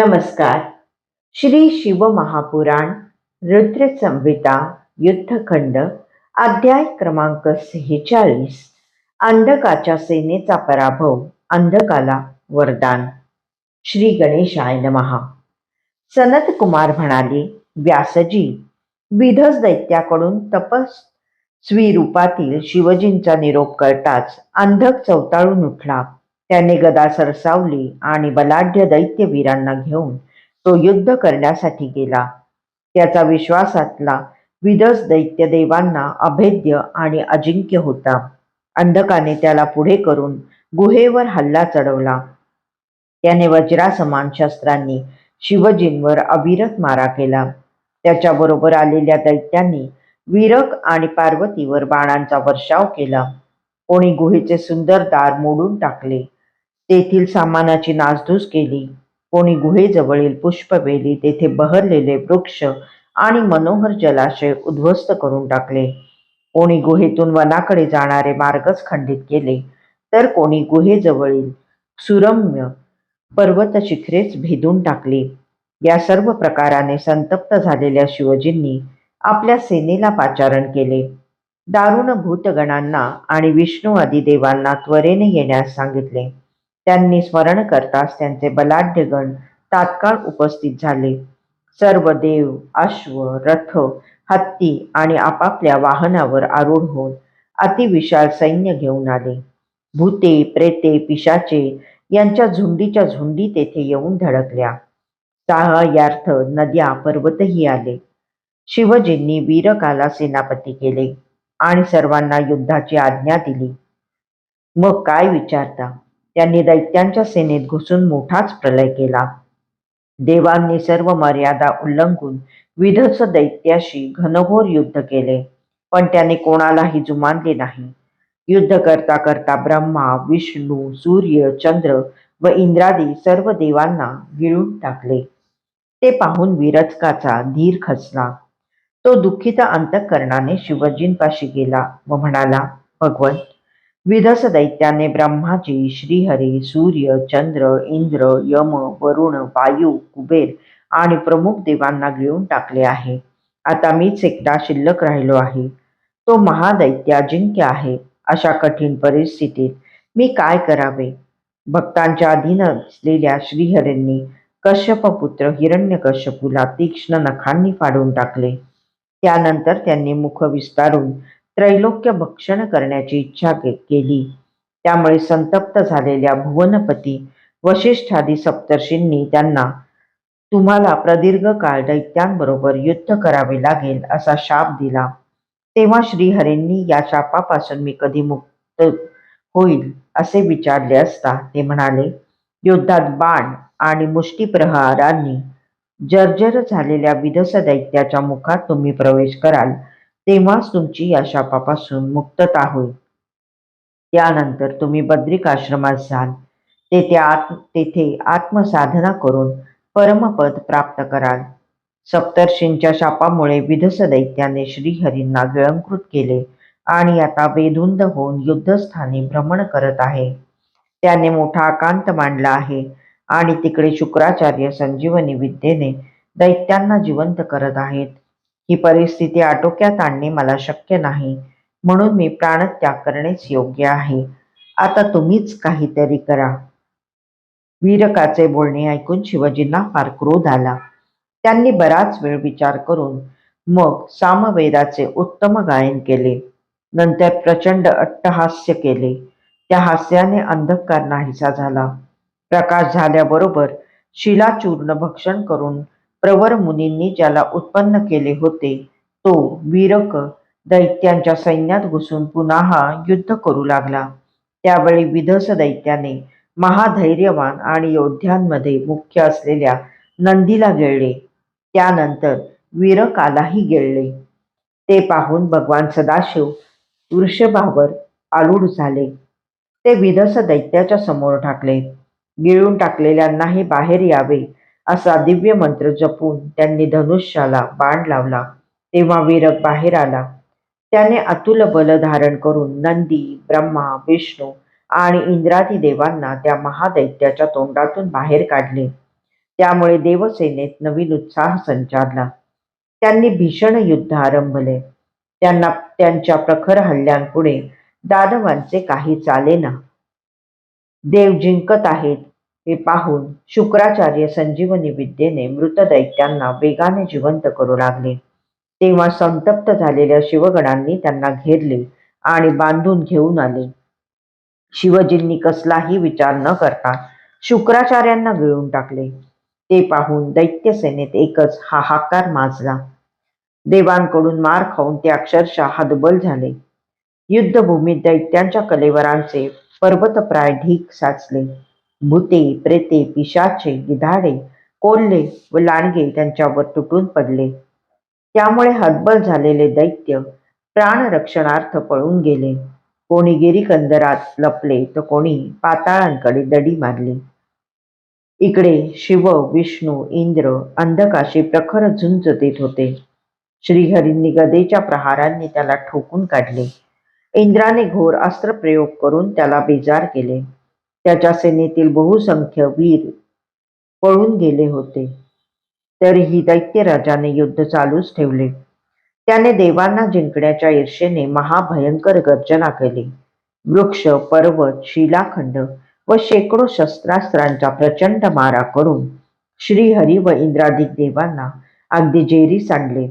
नमस्कार. श्री शिवमहापुराण रुद्र संहिता युद्धखंड अध्याय क्रमांक सेहेचाळीस. अंधकाच्या सेनेचा पराभव अंधकाला वरदान. श्री गणेशाय नमहा सनत कुमार म्हणाले व्यासजी विधस दैत्याकडून तपस. स्वीरूपातील शिवजींचा निरोप करताच अंधक चवताळून उठला. त्याने गदा सरसावली आणि बलाढ्य दैत्यवीरांना घेऊन तो युद्ध करण्यासाठी गेला. त्याचा विश्वासातला विदस दैत्य देवांना अभेद्य आणि अजिंक्य होता. अंधकाने त्याला पुढे करून गुहेवर हल्ला चढवला. त्याने वज्रासमान शस्त्रांनी शिवजींवर अविरत मारा केला. त्याच्याबरोबर आलेल्या दैत्यांनी वीरक आणि पार्वतीवर बाणांचा वर्षाव केला. कोणी गुहेचे सुंदर दार मोडून टाकले. तेथील सामानाची नासधूस केली. कोणी गुहेजवळील पुष्पवेली तेथे बहरलेले वृक्ष आणि मनोहर जलाशय उद्ध्वस्त करून टाकले. कोणी गुहेतून वनाकडे जाणारे मार्गच खंडित केले. तर कोणी गुहेजवळील सुरम्य पर्वत शिखरेच भेदून टाकली. या सर्व प्रकाराने संतप्त झालेल्या शिवजींनी आपल्या सेनेला पाचारण केले. दारुण भूतगणांना आणि विष्णू आदी देवांना त्वरेने येण्यास सांगितले. त्यांनी स्मरण करताच त्यांचे बलाढ्यगण तात्काळ उपस्थित झाले. सर्व देव अश्व रथ हत्ती आणि आपापल्या वाहनावर आरूढ होऊन अतिविशाल सैन्य घेऊन आले. भूते प्रेते पिशाचे यांच्या झुंडीच्या झुंडी तेथे येऊन धडकल्या. सहायार्थ नद्या पर्वतही आले. शिवजींनी वीरकाला सेनापती केले आणि सर्वांना युद्धाची आज्ञा दिली. मग काय विचारता? त्यांनी दैत्यांच्या सेनेत घुसून मोठाच प्रलय केला. देवांनी सर्व मर्यादा उल्लंघून विधस दैत्याशी घनघोर युद्ध केले पण त्याने कोणालाही जुमानले नाही. युद्ध करता करता ब्रह्मा विष्णू सूर्य चंद्र व इंद्रादी सर्व देवांना गिळून टाकले. ते पाहून विरचकाचा धीर खचला. तो दुःखित अंतःकरणाने शिवजींपाशी गेला व म्हणाला भगवंत विधस दैत्याने ब्रह्माजी श्रीहरी सूर्य चंद्र इंद्र यम वरुण वायू कुबेर आणि प्रमुख देवांना गिळून टाकले आहे. आता मीच एकटा शिल्लक राहिलो आहे. तो महादैत्य अजिंक्य आहे. अशा कठीण परिस्थितीत मी काय करावे? भक्तांच्या अधीन असलेल्या श्रीहरींनी कश्यप पुत्र हिरण्यकश्यपूला तीक्ष्ण नखांनी फाडून टाकले. त्यानंतर त्यांनी मुख विस्तारून त्रैलोक्य भक्षण करण्याची इच्छा केली. त्यामुळे संतप्त झालेल्या भुवनपती वशिष्ठादी सप्तर्षींनी त्यांना तुम्हाला प्रदीर्घ काळ दैत्यांबरोबर युद्ध करावे लागेल असा शाप दिला. तेव्हा श्रीहरींनी या शापापासून मी कधी मुक्त होईल? असे विचारले असता ते म्हणाले युद्धात बाण आणि मुष्टीप्रहारांनी जर्जर झालेल्या विधस दैत्याच्या मुखात तुम्ही प्रवेश कराल. तेव्हाच तुमची या शापापासून मुक्तता होईल. त्यानंतर तुम्ही बद्रिक आश्रमात जाल. तेथे आत्म तेथे आत्मसाधना करून परमपद प्राप्त कराल. सप्तर्षींच्या शापामुळे विधस दैत्याने श्रीहरींना गिळंकृत केले आणि आता वेधुंद होऊन युद्धस्थानी भ्रमण करत आहे. त्याने मोठा आकांत मांडला आहे आणि तिकडे शुक्राचार्य संजीवनी विद्येने दैत्यांना जिवंत करत आहेत. ही परिस्थिती आटोक्यात आणणे मला शक्य नाही. म्हणून मी प्राणत्याग करणेच योग्य आहे. आता तुम्हीच काहीतरी करा. वीरकाचे बोलणे ऐकून शिवजींना फार क्रोध आला. त्यांनी बराच वेळ विचार करून मग सामवेदाचे उत्तम गायन केले. नंतर प्रचंड अट्टहास्य केले. त्या हास्याने अंधकार नाहीसा झाला. प्रकाश झाल्याबरोबर शिलाचूर्ण भक्षण करून प्रवर मुनींनी ज्याला उत्पन्न केले होते तो वीरक दैत्यांच्या सैन्यात घुसून पुन्हा युद्ध करू लागला. त्यावेळी विधस दैत्याने महाधैर्यवान आणि योद्ध्यांमध्ये मुख्य असलेल्या नंदीला गिळले. त्यानंतर वीरकालाही गिळले. ते पाहून भगवान सदाशिव वृषभावर आलूड झाले. ते विधस दैत्याच्या समोर टाकले गिळून टाकलेल्यांनाही बाहेर यावे असा दिव्य मंत्र जपून त्यांनी धनुष्याला बाण लावला. तेव्हा वीरक बाहेर आला. त्याने अतुल बल धारण करून नंदी ब्रह्मा विष्णू आणि इंद्रादी देवांना त्या महादैत्याच्या तोंडातून बाहेर काढले. त्यामुळे देवसेनेत नवीन उत्साह संचारला. त्यांनी भीषण युद्ध आरंभले. त्यांना त्यांच्या प्रखर हल्ल्यांपुढे दानवांचे काही चालेना देव जिंकत आहेत हे पाहून शुक्राचार्य संजीवनी विद्येने मृत दैत्यांना वेगाने जिवंत करू लागले. तेव्हा संतप्त झालेल्या शिवगणांनी त्यांना घेरले आणि बांधून घेऊन आले. शिवजींनी कसलाही विचार न करता शुक्राचार्यांना गिळून टाकले. ते पाहून दैत्यसेनेत एकच हाहाकार माजला. देवांकडून मार खाऊन ते अक्षरशः हदबल झाले. युद्धभूमीत दैत्यांच्या कलेवरांचे पर्वतप्राय ढीक साचले. भूते प्रेते पिशाचे गिधाडे कोल्हे व लांडगे त्यांच्यावर तुटून पडले. त्यामुळे हतबल झालेले दैत्य प्राणरक्षणार्थ पळून गेले. कोणी गिरीकंदरात लपले तर कोणी पाताळांकडे दडी मारली. इकडे शिव विष्णू इंद्र अंधकाशी प्रखर झुंज देत होते. श्रीहरींनी गदेच्या प्रहारांनी त्याला ठोकून काढले. इंद्राने घोर अस्त्रप्रयोग करून त्याला बेजार केले. त्याच्या सेनेतील बहुसंख्य वीर पळून गेले होते. तरीही दैत्यराजाने युद्ध चालूच ठेवले. त्याने देवांना जिंकण्याच्या ईर्षेने महाभयंकर गर्जना केली. वृक्ष पर्वत शिलाखंड व शेकडो शस्त्रास्त्रांचा प्रचंड मारा करून श्रीहरी व इंद्रादिक देवांना अगदी जेरी सांडले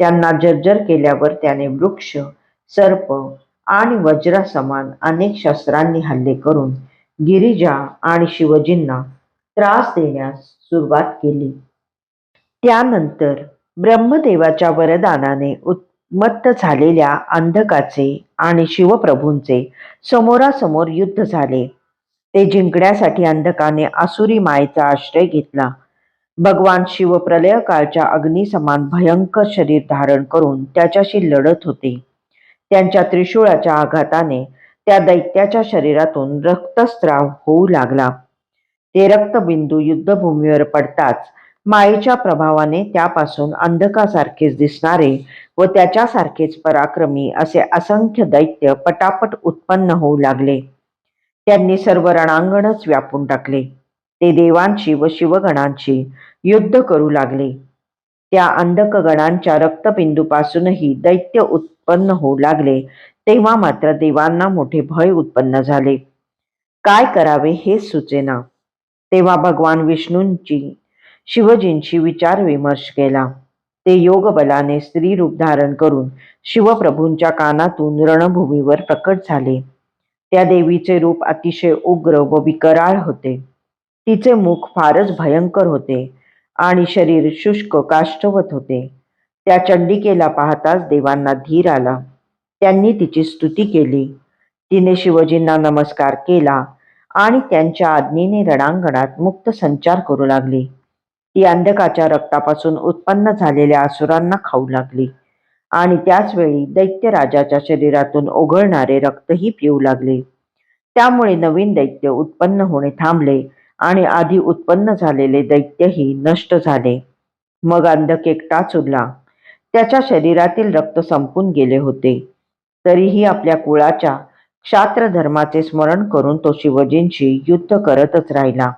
त्यांना जर्जर केल्यावर त्याने वृक्ष सर्प आणि वज्रासमान अनेक शस्त्रांनी हल्ले करून गिरिजा आणि शिवजींना त्रास देण्यास सुरुवात केली. त्यानंतर ब्रह्मदेवाच्या वरदानाने उत्मत्त झालेल्या अंधकाचे आणि शिवप्रभूंचे समोरासमोर युद्ध झाले. ते जिंकण्यासाठी अंधकाने आसुरी मायेचा आश्रय घेतला. भगवान शिव प्रलयकाळच्या अग्निसमान भयंकर शरीर धारण करून त्याच्याशी लढत होते. त्यांच्या त्रिशूळाच्या आघाताने त्या दैत्याच्या शरीरातून रक्तस्राव होऊ लागला. ते रक्तबिंदू युद्धभूमीवर पडताच मायेच्या प्रभावाने त्यापासून अंधकासारखेच दिसणारे व त्याच्यासारखेच पराक्रमी असे असंख्य दैत्य पटापट उत्पन्न होऊ लागले. त्यांनी सर्व रणांगणच व्यापून टाकले. ते देवांशी व शिवगणांशी युद्ध करू लागले. त्या अंधकगणांच्या रक्तबिंदूपासूनही दैत्य उत्पन्न होऊ लागले. तेव्हा मात्र देवांना मोठे भय उत्पन्न झाले. काय करावे हे सुचेना. तेव्हा भगवान विष्णूंची शिवजींशी विचार विमर्श केला. ते योग बलाने स्त्री रूप धारण करून शिवप्रभूंच्या कानातून रणभूमीवर प्रकट झाले. त्या देवीचे रूप अतिशय उग्र व विकराळ होते. तिचे मुख फारच भयंकर होते आणि शरीर शुष्क काष्ठवत होते. त्या चंडिकेला पाहताच देवांना धीर आला. त्यांनी तिची स्तुती केली. तिने शिवजींना नमस्कार केला आणि त्यांच्या आज्ञेने रणांगणात मुक्त संचार करू लागली. ती अंधकाच्या रक्तापासून उत्पन्न झालेल्या असुरांना खाऊ लागली आणि त्याचवेळी दैत्य राजाच्या शरीरातून ओघळणारे रक्तही पिऊ लागले. त्यामुळे नवीन दैत्य उत्पन्न होणे थांबले आणि आधी उत्पन्न झालेले दैत्यही नष्ट झाले. मग अंधक एकटाच उरला त्याच्या शरीरातील रक्त संपून गेले होते. तरीही आपल्या कुळाच्या क्षात्र धर्माचे स्मरण करून तो शिवजींशी युद्ध करतच राहिला.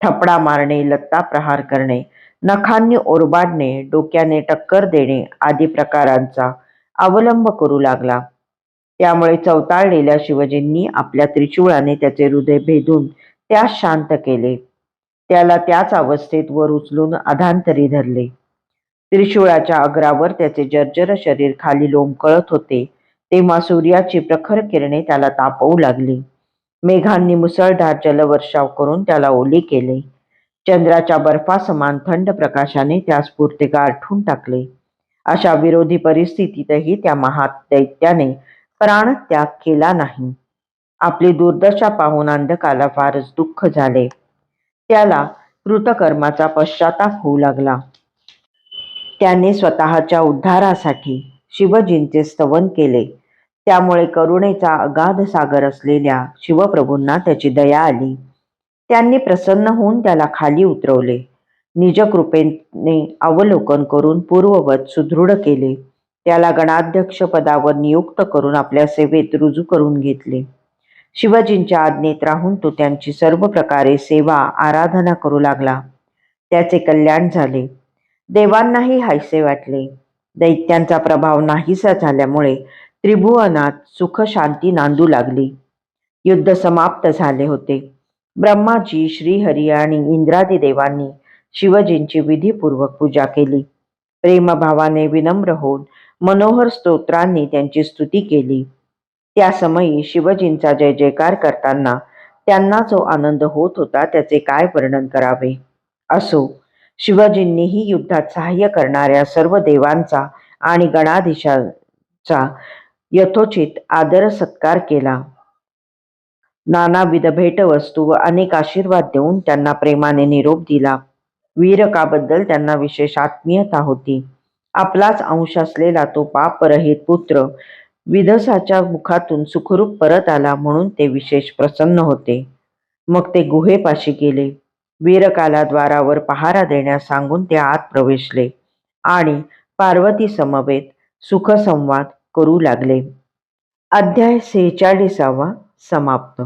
थपडा मारणे लत्ता प्रहार करणे नखांनी ओरबाडणे डोक्याने टक्कर देणे आदी प्रकारांचा अवलंब करू लागला. त्यामुळे चवताळलेल्या शिवजींनी आपल्या त्रिशूळाने त्याचे हृदय भेदून त्यास शांत केले. त्याला त्याच अवस्थेत वर उचलून अधांतरी धरले. त्रिशूळाच्या अग्रावर त्याचे जर्जर शरीर खाली लोंबकळत होते. तेव्हा सूर्याची प्रखर किरणे त्याला तापवू लागली. मेघांनी मुसळधार जलवर्षाव करून त्याला ओले केले. चंद्राच्या बर्फासमान थंड प्रकाशाने त्यास पुरते गारठून टाकले. अशा विरोधी परिस्थितीतही त्या महादैत्याने प्राणत्याग केला नाही. आपली दुर्दशा पाहून अंधकाला फारच दुःख झाले. त्याला कृतकर्माचा पश्चाताप होऊ लागला. त्याने स्वतःच्या उद्धारासाठी शिवजींचे स्तवन केले. त्यामुळे करुणेचा अगाध सागर असलेल्या शिवप्रभूंना त्याची दया आली. त्यांनी प्रसन्न होऊन त्याला खाली उतरवले. निजकृपेने अवलोकन करून पूर्ववत सुदृढ केले. त्याला गणाध्यक्ष पदावर नियुक्त करून आपल्या सेवेत रुजू करून घेतले. शिवाजींच्या आज्ञेत राहून तो त्यांची सर्व प्रकारे सेवा आराधना करू लागला. त्याचे कल्याण झाले. देवांनाही हायसे वाटले. दैत्यांचा प्रभाव नाहीसा झाल्यामुळे त्रिभुवनात सुख शांती नांदू लागली. युद्ध समाप्त झाले होते. ब्रह्माजी श्रीहरी आणि इंद्रादी देवांनी शिवजींची विधीपूर्वक पूजा केली. प्रेमभावाने विनम्र होऊन मनोहर स्तोत्रांनी त्यांची स्तुती केली. त्या समयी शिवजींचा जय जयकार करताना त्यांना जो आनंद होत होता त्याचे काय वर्णन करावे? असो शिवजींनीही युद्धात सहाय्य करणाऱ्या सर्व देवांचा आणि गणाधीशांचा यथोचित आदर सत्कार केला. नानाविध भेटवस्तू व अनेक आशीर्वाद देऊन त्यांना प्रेमाने निरोप दिला. वीरकाबद्दल त्यांना विशेष आत्मीयता होती. आपलाच अंश असलेला तो पापरहित पुत्र विधसाच्या मुखातून सुखरूप परत आला म्हणून ते विशेष प्रसन्न होते. मग ते गुहेपाशी गेले. वीरकाला द्वारावर पहारा देण्यास सांगून ते आत प्रवेशले आणि पार्वती समवेत सुखसंवाद करू लागले. अध्याय सेहेचाळीसावा समाप्त.